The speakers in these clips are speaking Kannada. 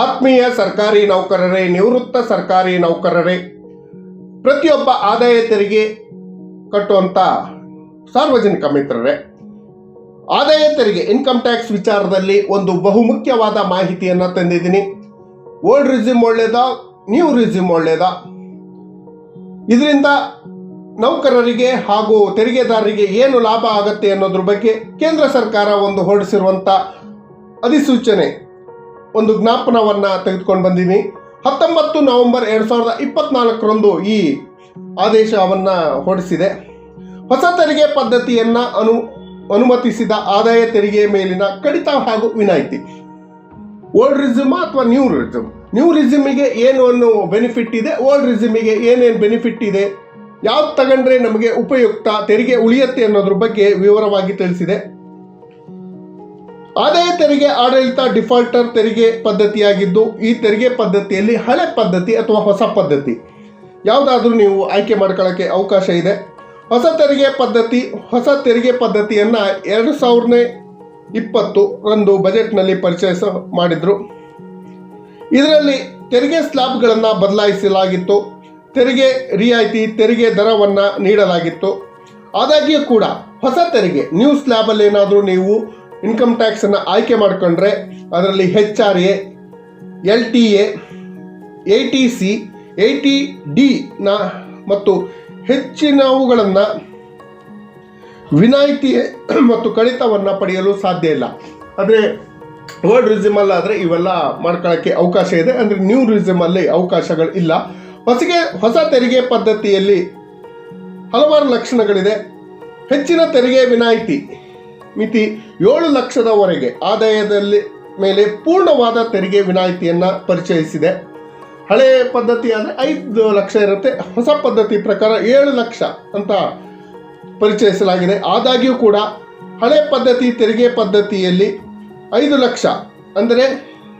ಆತ್ಮೀಯ ಸರ್ಕಾರಿ ನೌಕರರೇ, ನಿವೃತ್ತ ಸರ್ಕಾರಿ ನೌಕರರೇ, ಪ್ರತಿಯೊಬ್ಬ ಆದಾಯ ತೆರಿಗೆ ಕಟ್ಟುವಂಥ ಸಾರ್ವಜನಿಕ ಮಿತ್ರರೇ, ಆದಾಯ ತೆರಿಗೆ ಇನ್ಕಮ್ ಟ್ಯಾಕ್ಸ್ ವಿಚಾರದಲ್ಲಿ ಒಂದು ಬಹುಮುಖ್ಯವಾದ ಮಾಹಿತಿಯನ್ನು ತಂದಿದ್ದೀನಿ. ಓಲ್ಡ್ ರಿಸ್ಯೂಮ್ ಒಳ್ಳೇದ ನ್ಯೂ ರಿಸ್ಯೂಮ್ ಒಳ್ಳೇದ. ಇದರಿಂದ ನೌಕರರಿಗೆ ಹಾಗೂ ತೆರಿಗೆದಾರರಿಗೆ ಏನು ಲಾಭ ಆಗುತ್ತೆ ಅನ್ನೋದ್ರ ಬಗ್ಗೆ ಕೇಂದ್ರ ಸರ್ಕಾರ ಒಂದು ಹೊರಡಿಸಿರುವಂಥ ಅಧಿಸೂಚನೆ ಒಂದು ಜ್ಞಾಪನವನ್ನು ತೆಗೆದುಕೊಂಡು ಬಂದೀನಿ. ಹತ್ತೊಂಬತ್ತು ನವೆಂಬರ್ ಎರಡು ಸಾವಿರದ ಇಪ್ಪತ್ನಾಲ್ಕರಂದು ಈ ಆದೇಶವನ್ನು ಹೊರಡಿಸಿದೆ. ಹೊಸ ತೆರಿಗೆ ಪದ್ಧತಿಯನ್ನು ಅನು, ಅನುಮತಿಸಿದ ಆದಾಯ ತೆರಿಗೆ ಮೇಲಿನ ಕಡಿತ ಹಾಗೂ ವಿನಾಯಿತಿ. ಓಲ್ಡ್ ರಿಸ್ಯೂಮ್ ಅಥವಾ ನ್ಯೂ ರಿಸ್ಯೂಮ್ ನ್ಯೂ ರಿಸ್ಯೂಮಿಗೆ ಏನು ಅನ್ನೋ ಬೆನಿಫಿಟ್ ಇದೆ ಓಲ್ಡ್ ರಿಸ್ಯೂಮಿಗೆ ಏನೇನು ಬೆನಿಫಿಟ್ ಇದೆ, ಯಾವ್ದು ತಗೊಂಡ್ರೆ ನಮಗೆ ಉಪಯುಕ್ತ ತೆರಿಗೆ ಉಳಿಯತ್ತೆ ಅನ್ನೋದ್ರ ಬಗ್ಗೆ ವಿವರವಾಗಿ ತಿಳಿಸಿದೆ. ಆದಾಯ ತೆರಿಗೆ ಆಡಳಿತ ಡಿಫಾಲ್ಟರ್ ತೆರಿಗೆ ಪದ್ಧತಿಯಾಗಿದ್ದು, ಈ ತೆರಿಗೆ ಪದ್ಧತಿಯಲ್ಲಿ ಹಳೆ ಪದ್ಧತಿ ಅಥವಾ ಹೊಸ ಪದ್ಧತಿ. ಯಾವುದಾದ್ರೂ ನೀವು ಆಯ್ಕೆ ಮಾಡ್ಕೊಳ್ಳೋಕ್ಕೆ ಅವಕಾಶ ಇದೆ. ಹೊಸ ತೆರಿಗೆ ಪದ್ಧತಿ, ಹೊಸ ತೆರಿಗೆ ಪದ್ಧತಿಯನ್ನು ಎರಡು ಸಾವಿರನೇ ಇಪ್ಪತ್ತು ರಂದು ಬಜೆಟ್ನಲ್ಲಿ ಪರಿಚಯಿಸ ಮಾಡಿದರು. ಇದರಲ್ಲಿ ತೆರಿಗೆ ಸ್ಲಾಬ್ಗಳನ್ನು ಬದಲಾಯಿಸಲಾಗಿತ್ತು. ತೆರಿಗೆ ರಿಯಾಯಿತಿ, ತೆರಿಗೆ ದರವನ್ನು ನೀಡಲಾಗಿತ್ತು. ಆದಾಗ್ಯೂ ಕೂಡ ಹೊಸ ತೆರಿಗೆ, ನ್ಯೂ ಸ್ಲ್ಯಾಬಲ್ಲಿ ಏನಾದರೂ ನೀವು ಇನ್ಕಮ್ ಟ್ಯಾಕ್ಸನ್ನು ಆಯ್ಕೆ ಮಾಡಿಕೊಂಡ್ರೆ ಅದರಲ್ಲಿ H R A, L T A T C, A T ಡಿನ ಮತ್ತು ಹೆಚ್ಚಿನವುಗಳನ್ನು ವಿನಾಯಿತಿ ಮತ್ತು ಕಡಿತವನ್ನು ಪಡೆಯಲು ಸಾಧ್ಯ ಇಲ್ಲ. ಆದರೆ ವರ್ಡ್ ಅಲ್ಲಿ ಆದರೆ ಇವೆಲ್ಲ ಮಾಡ್ಕೊಳ್ಳೋಕ್ಕೆ ಅವಕಾಶ ಇದೆ. ಅಂದರೆ ನ್ಯೂ ರಿಸ್ಯೂಮಲ್ಲಿ ಅವಕಾಶಗಳು ಇಲ್ಲ. ಹೊಸಗೆ ಹೊಸ ತೆರಿಗೆ ಪದ್ಧತಿಯಲ್ಲಿ ಹಲವಾರು ಲಕ್ಷಣಗಳಿದೆ. ಹೆಚ್ಚಿನ ತೆರಿಗೆ ವಿನಾಯಿತಿ. ಮಿತಿ ಏಳು ಲಕ್ಷದವರೆಗೆ ಆದಾಯದಲ್ಲಿ ಮೇಲೆ ಪೂರ್ಣವಾದ ತೆರಿಗೆ ವಿನಾಯಿತಿಯನ್ನು ಪರಿಚಯಿಸಿದೆ. ಹಳೆಯ ಪದ್ಧತಿ ಅಂದರೆ ಐದು ಲಕ್ಷ ಇರುತ್ತೆ. ಹೊಸ ಪದ್ಧತಿ ಪ್ರಕಾರ ಏಳು ಲಕ್ಷ ಅಂತ ಪರಿಚಯಿಸಲಾಗಿದೆ. ಆದಾಗ್ಯೂ ಕೂಡ ಹಳೆ ಪದ್ಧತಿ, ತೆರಿಗೆ ಪದ್ಧತಿಯಲ್ಲಿ ಐದು ಲಕ್ಷ ಅಂದರೆ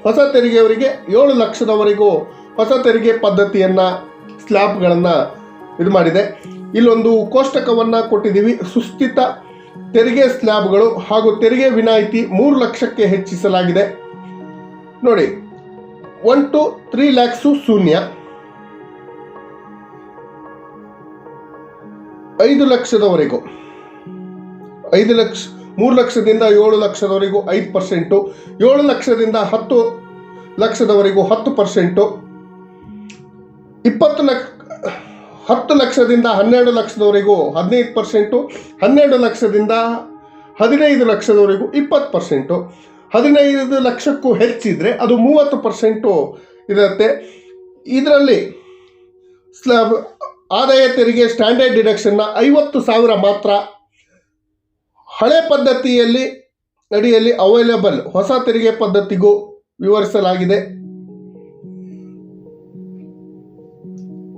ಹೊಸ ತೆರಿಗೆಯವರಿಗೆ ಏಳು ಲಕ್ಷದವರೆಗೂ ಹೊಸ ತೆರಿಗೆ ಪದ್ಧತಿಯನ್ನು, ಸ್ಲ್ಯಾಬ್ಗಳನ್ನು ಇದು ಮಾಡಿದೆ. ಇಲ್ಲೊಂದು ಕೋಷ್ಟಕವನ್ನು ಕೊಟ್ಟಿದ್ದೀವಿ. ಸುಸ್ಥಿತ ತೆರಿಗೆ ಸ್ಲ್ಯಾಬ್ಗಳು ಹಾಗೂ ತೆರಿಗೆ ವಿನಾಯಿತಿ ಮೂರು ಲಕ್ಷಕ್ಕೆ ಹೆಚ್ಚಿಸಲಾಗಿದೆ. ನೋಡಿ ಒನ್ ಟು ತ್ರೀ ಲ್ಯಾಕ್ಸು ಶೂನ್ಯ. ಐದು ಲಕ್ಷದವರೆಗೂ. ಐದು ಲಕ್ಷ, ಮೂರು ಲಕ್ಷದಿಂದ ಏಳು ಲಕ್ಷದವರೆಗೂ ಐದು ಪರ್ಸೆಂಟು, ಏಳು ಲಕ್ಷದಿಂದ ಹತ್ತು ಲಕ್ಷದವರೆಗೂ ಹತ್ತು ಪರ್ಸೆಂಟು. ಇಪ್ಪತ್ತು ಲಕ್ಷ ಹತ್ತು ಲಕ್ಷದಿಂದ ಹನ್ನೆರಡು ಲಕ್ಷದವರೆಗೂ ಹದಿನೈದು ಪರ್ಸೆಂಟು, ಹನ್ನೆರಡು ಲಕ್ಷದಿಂದ ಹದಿನೈದು ಲಕ್ಷದವರೆಗೂ ಇಪ್ಪತ್ತು ಪರ್ಸೆಂಟು. ಹದಿನೈದು ಲಕ್ಷಕ್ಕೂ ಹೆಚ್ಚಿದರೆ ಅದು ಮೂವತ್ತು ಪರ್ಸೆಂಟು ಇರುತ್ತೆ. ಇದರಲ್ಲಿ ಸ್ಲ್ಯಾಬ್ ಆದಾಯ ತೆರಿಗೆ ಸ್ಟ್ಯಾಂಡರ್ಡ್ ಡಿಡಕ್ಷನ್ನ ಐವತ್ತು ಸಾವಿರ ಮಾತ್ರ. ಹಳೆ ಪದ್ಧತಿಯಲ್ಲಿ, ಅಡಿಯಲ್ಲಿ ಅವೈಲೇಬಲ್ ಹೊಸ ತೆರಿಗೆ ಪದ್ಧತಿಗೂ ವಿವರಿಸಲಾಗಿದೆ.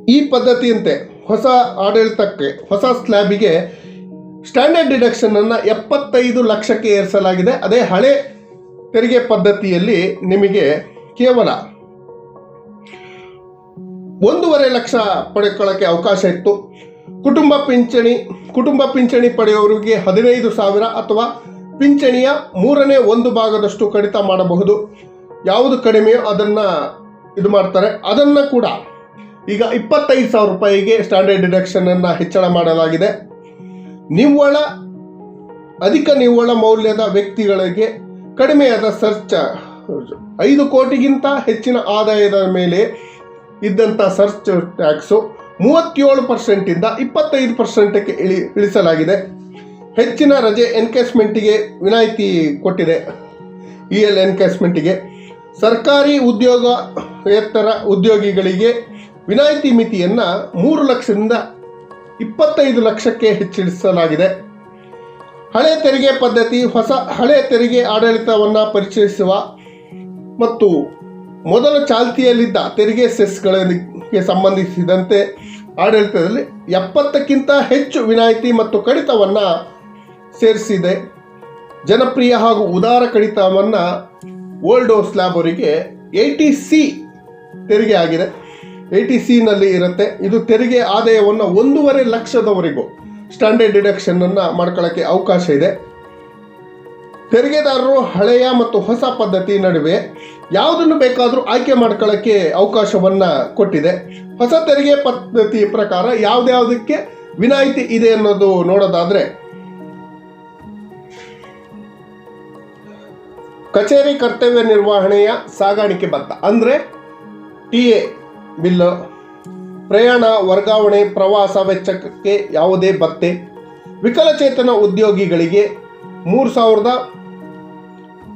ಈ ಪದ್ಧತಿಯಂತೆ ಹೊಸ ಆಡಳಿತಕ್ಕೆ, ಹೊಸ ಸ್ಲ್ಯಾಬಿಗೆ ಸ್ಟ್ಯಾಂಡರ್ಡ್ ಡಿಡಕ್ಷನ್ ಅನ್ನು ಎಪ್ಪತ್ತೈದು ಲಕ್ಷಕ್ಕೆ ಏರಿಸಲಾಗಿದೆ. ಅದೇ ಹಳೆ ತೆರಿಗೆ ಪದ್ಧತಿಯಲ್ಲಿ ನಿಮಗೆ ಕೇವಲ ಒಂದೂವರೆ ಲಕ್ಷ ಪಡ್ಕೊಳ್ಳೋಕ್ಕೆ ಅವಕಾಶ ಇತ್ತು. ಕುಟುಂಬ ಪಿಂಚಣಿ ಕುಟುಂಬ ಪಿಂಚಣಿ ಪಡೆಯೋರಿಗೆ ಹದಿನೈದು ಸಾವಿರ ಅಥವಾ ಪಿಂಚಣಿಯ ಮೂರನೇ ಒಂದು ಭಾಗದಷ್ಟು ಕಡಿತ ಮಾಡಬಹುದು. ಯಾವುದು ಕಡಿಮೆಯೋ ಅದನ್ನು ಇದು ಮಾಡ್ತಾರೆ. ಅದನ್ನು ಕೂಡ ಈಗ ಇಪ್ಪತ್ತೈದು ಸಾವಿರ ರೂಪಾಯಿಗೆ ಸ್ಟ್ಯಾಂಡರ್ಡ್ ಡಿಡಕ್ಷನನ್ನು ಹೆಚ್ಚಳ ಮಾಡಲಾಗಿದೆ. ನಿವ್ವಳ, ಅಧಿಕ ನಿವ್ವಳ ಮೌಲ್ಯದ ವ್ಯಕ್ತಿಗಳಿಗೆ ಕಡಿಮೆಯಾದ ಸರ್ಚ, ಐದು ಕೋಟಿಗಿಂತ ಹೆಚ್ಚಿನ ಆದಾಯದ ಮೇಲೆ ಇದ್ದಂಥ ಸರ್ಚ್ ಟ್ಯಾಕ್ಸು ಮೂವತ್ತೇಳು ಪರ್ಸೆಂಟಿಂದ ಇಪ್ಪತ್ತೈದು ಪರ್ಸೆಂಟಕ್ಕೆ ಇಳಿ, ಇಳಿಸಲಾಗಿದೆ. ಹೆಚ್ಚಿನ ರಜೆ ಎನ್ಕೇಸ್ಮೆಂಟಿಗೆ ವಿನಾಯಿತಿ ಕೊಟ್ಟಿದೆ. ಇ ಎಲ್ ಎನ್ಕೇಸ್ಮೆಂಟಿಗೆ ಸರ್ಕಾರಿ ಉದ್ಯೋಗ ಉದ್ಯೋಗಿಗಳಿಗೆ ವಿನಾಯಿತಿ ಮಿತಿಯನ್ನು ಮೂರು ಲಕ್ಷದಿಂದ ಇಪ್ಪತ್ತೈದು ಲಕ್ಷಕ್ಕೆ ಹೆಚ್ಚಿಸಲಾಗಿದೆ. ಹಳೆ ತೆರಿಗೆ ಪದ್ಧತಿ, ಹೊಸ ಹಳೆ ತೆರಿಗೆ ಆಡಳಿತವನ್ನು ಪರಿಚಯಿಸುವ ಮತ್ತು ಮೊದಲ ಚಾಲ್ತಿಯಲ್ಲಿದ್ದ ತೆರಿಗೆ ಸೆಸ್ಗಳಿಗೆ ಸಂಬಂಧಿಸಿದಂತೆ ಆಡಳಿತದಲ್ಲಿ ಎಪ್ಪತ್ತಕ್ಕಿಂತ ಹೆಚ್ಚು ವಿನಾಯಿತಿ ಮತ್ತು ಕಡಿತವನ್ನು ಸೇರಿಸಿದೆ. ಜನಪ್ರಿಯ ಹಾಗೂ ಉದಾರ ಕಡಿತವನ್ನು ಓಲ್ಡ್ ಸ್ಲ್ಯಾಬ್ ಅವರಿಗೆ ಏಯ್ಟಿ ಸಿ ತೆರಿಗೆ ಆಗಿದೆ. ಏಯ್ಟಿ ಸಿನಲ್ಲಿ ಇರುತ್ತೆ. ಇದು ತೆರಿಗೆ ಆದಾಯವನ್ನು ಒಂದೂವರೆ ಲಕ್ಷದವರೆಗೂ ಸ್ಟ್ಯಾಂಡರ್ಡ್ ಡಿಡಕ್ಷನನ್ನು ಮಾಡ್ಕೊಳ್ಳೋಕ್ಕೆ ಅವಕಾಶ ಇದೆ. ತೆರಿಗೆದಾರರು ಹಳೆಯ ಮತ್ತು ಹೊಸ ಪದ್ಧತಿ ನಡುವೆ ಯಾವುದನ್ನು ಬೇಕಾದರೂ ಆಯ್ಕೆ ಮಾಡ್ಕೊಳ್ಳೋಕ್ಕೆ ಅವಕಾಶವನ್ನು ಕೊಟ್ಟಿದೆ. ಹೊಸ ತೆರಿಗೆ ಪದ್ಧತಿ ಪ್ರಕಾರ ಯಾವುದ್ಯಾವುದಕ್ಕೆ ವಿನಾಯಿತಿ ಇದೆ ಅನ್ನೋದು ನೋಡೋದಾದ್ರೆ, ಕಚೇರಿ ಕರ್ತವ್ಯ ನಿರ್ವಹಣೆಯ ಸಾಗಾಣಿಕೆ ಭತ್ತ, ಅಂದರೆ ಟಿ ಎ ಬಿಲ್ಲು. ಪ್ರಯಾಣ, ವರ್ಗಾವಣೆ, ಪ್ರವಾಸ ವೆಚ್ಚಕ್ಕೆ ಯಾವುದೇ ಭತ್ತೆ. ವಿಕಲಚೇತನ ಉದ್ಯೋಗಿಗಳಿಗೆ ಮೂರು ಸಾವಿರದ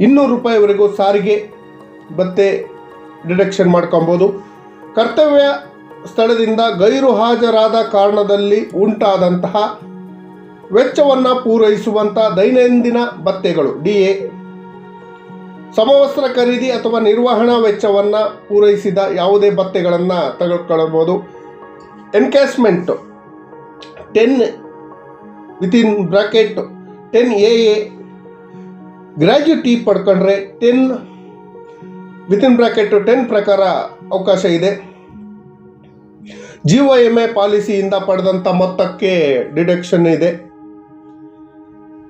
ಇನ್ನೂರು ರೂಪಾಯಿವರೆಗೂ ಸಾರಿಗೆ ಭತ್ತೆ ಡಿಡಕ್ಷನ್ ಮಾಡ್ಕೊಬೋದು. ಕರ್ತವ್ಯ ಸ್ಥಳದಿಂದ ಗೈರು ಹಾಜರಾದ ಕಾರಣದಲ್ಲಿ ಉಂಟಾದಂತಹ ವೆಚ್ಚವನ್ನು ಪೂರೈಸುವಂಥ ದೈನಂದಿನ ಭತ್ತೆಗಳು. ಡಿ ಎ ಸಮವಸ್ತ್ರ ಖರೀದಿ ಅಥವಾ ನಿರ್ವಹಣಾ ವೆಚ್ಚವನ್ನು ಪೂರೈಸಿದ ಯಾವುದೇ ಭತ್ಯೆಗಳನ್ನು ತೆಗೆದುಕೊಳ್ಳಬಹುದು encashment ten within bracket ten A A gratuity ಪಡ್ಕೊಂಡ್ರೆ ten within bracket ten ಪ್ರಕಾರ ಅವಕಾಶ ಇದೆ. ಜೀವ ಎ ಪಾಲಿಸಿಯಿಂದ ಪಡೆದಂಥ ಮೊತ್ತಕ್ಕೆ ಡಿಡಕ್ಷನ್ ಇದೆ.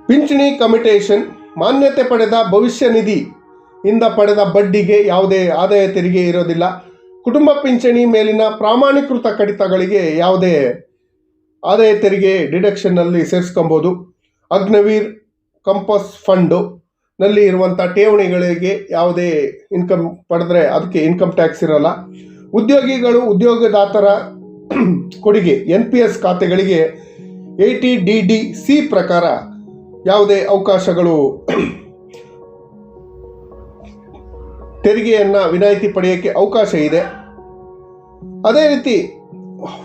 ಪಿಂಚಣಿ ಕಮಿಟೇಷನ್ ಮಾನ್ಯತೆ ಪಡೆದ ಭವಿಷ್ಯ ನಿಧಿ ಇಂದ ಪಡೆದ ಬಡ್ಡಿಗೆ ಯಾವುದೇ ಆದಾಯ ತೆರಿಗೆ ಇರೋದಿಲ್ಲ. ಕುಟುಂಬ ಪಿಂಚಣಿ ಮೇಲಿನ ಪ್ರಾಮಾಣೀಕೃತ ಕಡಿತಗಳಿಗೆ ಯಾವುದೇ ಆದಾಯ ತೆರಿಗೆ ಡಿಡಕ್ಷನ್ನಲ್ಲಿ ಸೇರಿಸ್ಕೊಬೋದು. ಅಗ್ನವೀರ್ ಕಂಪಸ್ ಫಂಡು ನಲ್ಲಿ ಇರುವಂಥ ಠೇವಣಿಗಳಿಗೆ ಯಾವುದೇ ಇನ್ಕಮ್ ಪಡೆದ್ರೆ ಅದಕ್ಕೆ ಇನ್ಕಮ್ ಟ್ಯಾಕ್ಸ್ ಇರಲ್ಲ. ಉದ್ಯೋಗಿಗಳು ಉದ್ಯೋಗದಾತರ ಕೊಡುಗೆ ಎನ್ ಪಿ ಎಸ್ ಖಾತೆಗಳಿಗೆ A T D D C ಪ್ರಕಾರ ಯಾವುದೇ ಅವಕಾಶಗಳು ತೆರಿಗೆಯನ್ನು ವಿನಾಯಿತಿ ಪಡೆಯೋಕ್ಕೆ ಅವಕಾಶ ಇದೆ. ಅದೇ ರೀತಿ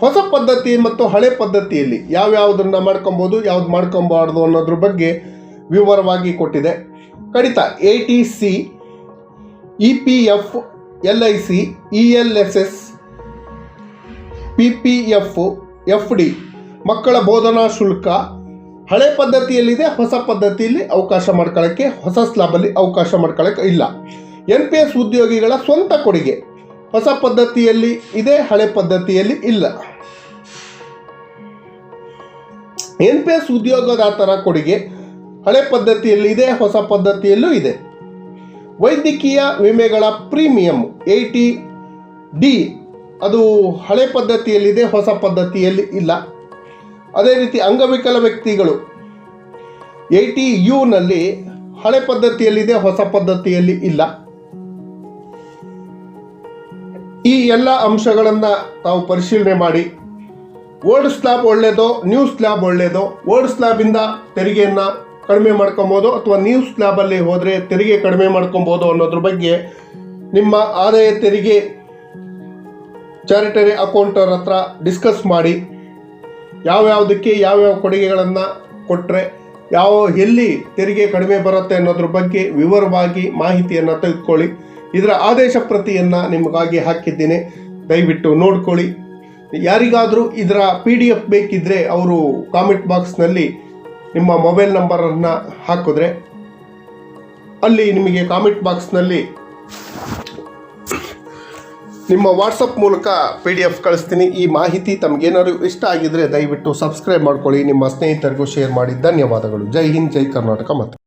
ಹೊಸ ಪದ್ಧತಿ ಮತ್ತು ಹಳೆ ಪದ್ಧತಿಯಲ್ಲಿ ಯಾವ್ಯಾವುದನ್ನು ಮಾಡ್ಕೊಬೋದು, ಯಾವ್ದು ಮಾಡ್ಕೊಬಾರ್ದು ಅನ್ನೋದ್ರ ಬಗ್ಗೆ ವಿವರವಾಗಿ ಕೊಟ್ಟಿದೆ. ಕಡಿತ A T C E P F L I C E L S S P P F F D ಮಕ್ಕಳ ಬೋಧನಾ ಶುಲ್ಕ, ಹಳೆ ಪದ್ಧತಿಯಲ್ಲಿದೆ, ಹೊಸ ಪದ್ಧತಿಯಲ್ಲಿ ಅವಕಾಶ ಮಾಡ್ಕೊಳ್ಳೋಕ್ಕೆ ಹೊಸ ಸ್ಲಾಬಲ್ಲಿ ಅವಕಾಶ ಮಾಡ್ಕೊಳ್ಳೋಕ್ಕೆ ಇಲ್ಲ. ಎನ್ ಪಿ ಎಸ್ ಉದ್ಯೋಗಿಗಳ ಸ್ವಂತ ಕೊಡುಗೆ. ಹೊಸ ಪದ್ಧತಿಯಲ್ಲಿ ಇದೆ, ಹಳೆ ಪದ್ಧತಿಯಲ್ಲಿ ಇಲ್ಲ. ಎನ್ ಪಿ ಎಸ್ ಉದ್ಯೋಗದಾತರ ಕೊಡುಗೆ ಹಳೆ ಪದ್ಧತಿಯಲ್ಲಿ ಇದೆ, ಹೊಸ ಪದ್ಧತಿಯಲ್ಲೂ ಇದೆ. ವೈದ್ಯಕೀಯ ವಿಮೆಗಳ ಪ್ರೀಮಿಯಂ ಏಯ್ಟಿ ಡಿ, ಅದು ಹಳೆ ಪದ್ಧತಿಯಲ್ಲಿದೆ, ಹೊಸ ಪದ್ಧತಿಯಲ್ಲಿ ಇಲ್ಲ. ಅದೇ ರೀತಿ ಅಂಗವಿಕಲ ವ್ಯಕ್ತಿಗಳು ಏಯ್ಟಿ ಯುನಲ್ಲಿ ಹಳೆ ಪದ್ಧತಿಯಲ್ಲಿದೆ, ಹೊಸ ಪದ್ಧತಿಯಲ್ಲಿ ಇಲ್ಲ. ಈ ಎಲ್ಲ ಅಂಶಗಳನ್ನು ತಾವು ಪರಿಶೀಲನೆ ಮಾಡಿ. ಓಲ್ಡ್ ಸ್ಲ್ಯಾಬ್ ಒಳ್ಳೆಯದೋ ನ್ಯೂ ಸ್ಲ್ಯಾಬ್ ಒಳ್ಳೆಯದೋ ಓಲ್ಡ್ ಸ್ಲ್ಯಾಬಿಂದ ತೆರಿಗೆಯನ್ನು ಕಡಿಮೆ ಮಾಡ್ಕೊಬೋದು ಅಥವಾ ನ್ಯೂ ಸ್ಲ್ಯಾಬಲ್ಲಿ ಹೋದರೆ ತೆರಿಗೆ ಕಡಿಮೆ ಮಾಡ್ಕೊಬೋದು ಅನ್ನೋದ್ರ ಬಗ್ಗೆ ನಿಮ್ಮ ಆದಾಯ ತೆರಿಗೆ ಚಾರಿಟರಿ ಅಕೌಂಟರ್ ಹತ್ರ ಡಿಸ್ಕಸ್ ಮಾಡಿ. ಯಾವ್ಯಾವುದಕ್ಕೆ ಯಾವ್ಯಾವ ಕೊಡುಗೆಗಳನ್ನು ಕೊಟ್ಟರೆ ಯಾವ ಎಲ್ಲಿ ತೆರಿಗೆ ಕಡಿಮೆ ಬರುತ್ತೆ ಅನ್ನೋದ್ರ ಬಗ್ಗೆ ವಿವರವಾಗಿ ಮಾಹಿತಿಯನ್ನು ತೆಗೆದುಕೊಳ್ಳಿ. ಇದರ ಆದೇಶ ಪ್ರತಿಯನ್ನು ನಿಮಗಾಗಿ ಹಾಕಿದ್ದೀನಿ. ದಯವಿಟ್ಟು ನೋಡ್ಕೊಳ್ಳಿ. ಯಾರಿಗಾದರೂ ಇದರ ಪಿ ಡಿ ಎಫ್ ಬೇಕಿದ್ದರೆ ಅವರು ಕಾಮೆಂಟ್ ಬಾಕ್ಸ್ನಲ್ಲಿ ನಿಮ್ಮ ಮೊಬೈಲ್ ನಂಬರನ್ನು ಹಾಕಿದ್ರೆ ಅಲ್ಲಿ ನಿಮಗೆ ಕಾಮೆಂಟ್ ಬಾಕ್ಸ್ನಲ್ಲಿ ನಿಮ್ಮ ವಾಟ್ಸಪ್ ಮೂಲಕ ಪಿ ಡಿ ಎಫ್ ಕಳಿಸ್ತೀನಿ. ಈ ಮಾಹಿತಿ ತಮಗೇನಾದ್ರು ಇಷ್ಟ ಆಗಿದ್ರೆ ದಯವಿಟ್ಟು ಸಬ್ಸ್ಕ್ರೈಬ್ ಮಾಡ್ಕೊಳ್ಳಿ. ನಿಮ್ಮ ಸ್ನೇಹಿತರಿಗೂ ಶೇರ್ ಮಾಡಿ. ಧನ್ಯವಾದಗಳು. ಜೈ ಹಿಂದ್, ಜೈ ಕರ್ನಾಟಕ ಮತ್ತು